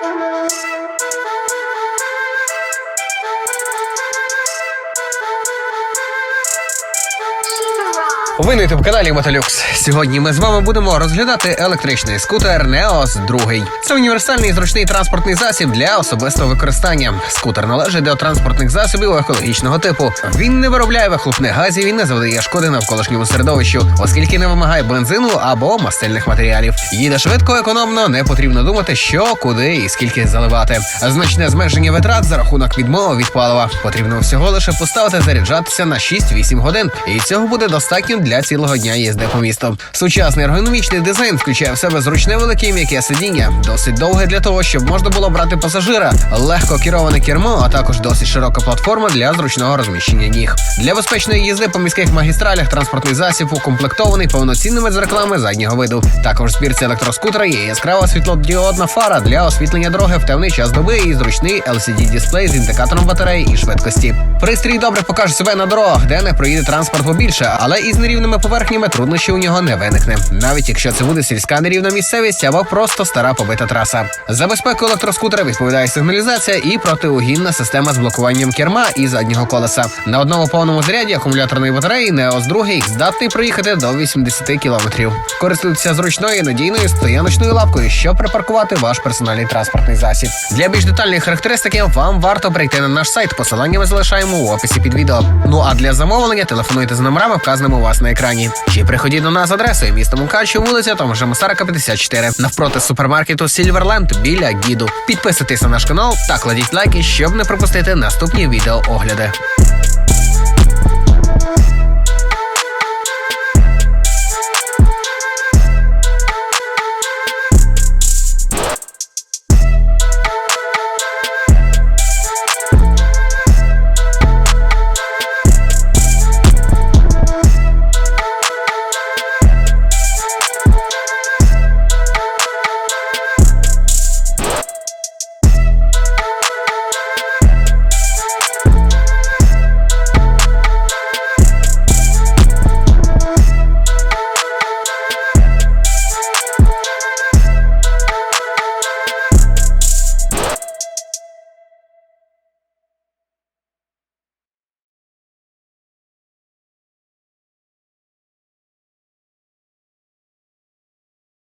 Thank you. Ви на youtube каналі Мотолюкс. Сьогодні ми з вами будемо розглядати електричний скутер Neos 2. Це універсальний зручний транспортний засіб для особистого використання. Скутер належить до транспортних засобів екологічного типу. Він не виробляє вихлопних газів і не завдає шкоди навколишньому середовищу, оскільки не вимагає бензину або мастильних матеріалів. Їде швидко, економно, не потрібно думати, що, куди і скільки заливати. Значне зменшення витрат за рахунок відмови від палива. Потрібно всього лише поставити заряджатися на 6-8 годин, і цього буде достатньо для цілого дня їзди по місту. Сучасний ергономічний дизайн включає в себе зручне велике м'яке сидіння, досить довге для того, щоб можна було брати пасажира, легко кероване кермо, а також досить широка платформа для зручного розміщення ніг. Для безпечної їзди по міських магістралях транспортний засіб укомплектований повноцінними дзеркалами заднього виду. Також збірці електроскутера є яскрава світлодіодна фара для освітлення дороги в темний час доби і зручний LCD дисплей з індикатором батареї і швидкості. Пристрій добре покаже себе на дорогах, де не проїде транспорт побільше, але із нерівними поверхнями труднощів у нього не виникне, навіть якщо це буде сільська нерівна місцевість або просто стара побита траса. За безпеку електроскутера відповідає сигналізація і протиугінна система з блокуванням керма і заднього колеса. На одному повному заряді акумуляторної батареї Neos 2 здатний проїхати до 80 км. Користуйтеся зручною надійною стояночною лапкою, щоб припаркувати ваш персональний транспортний засіб. Для більш детальної характеристики вам варто прийти на наш сайт. Посилання ми залишаємо у описі під відео. Ну а для замовлення телефонуйте за номерами, вказаними у вас на екрані. Чи приходіть до нас адресою місто Мукачу, вулиця Томажа Масарика, 54, навпроти супермаркету Сільверленд біля Гіду. Підписуйтесь на наш канал та кладіть лайки, щоб не пропустити наступні відео огляди.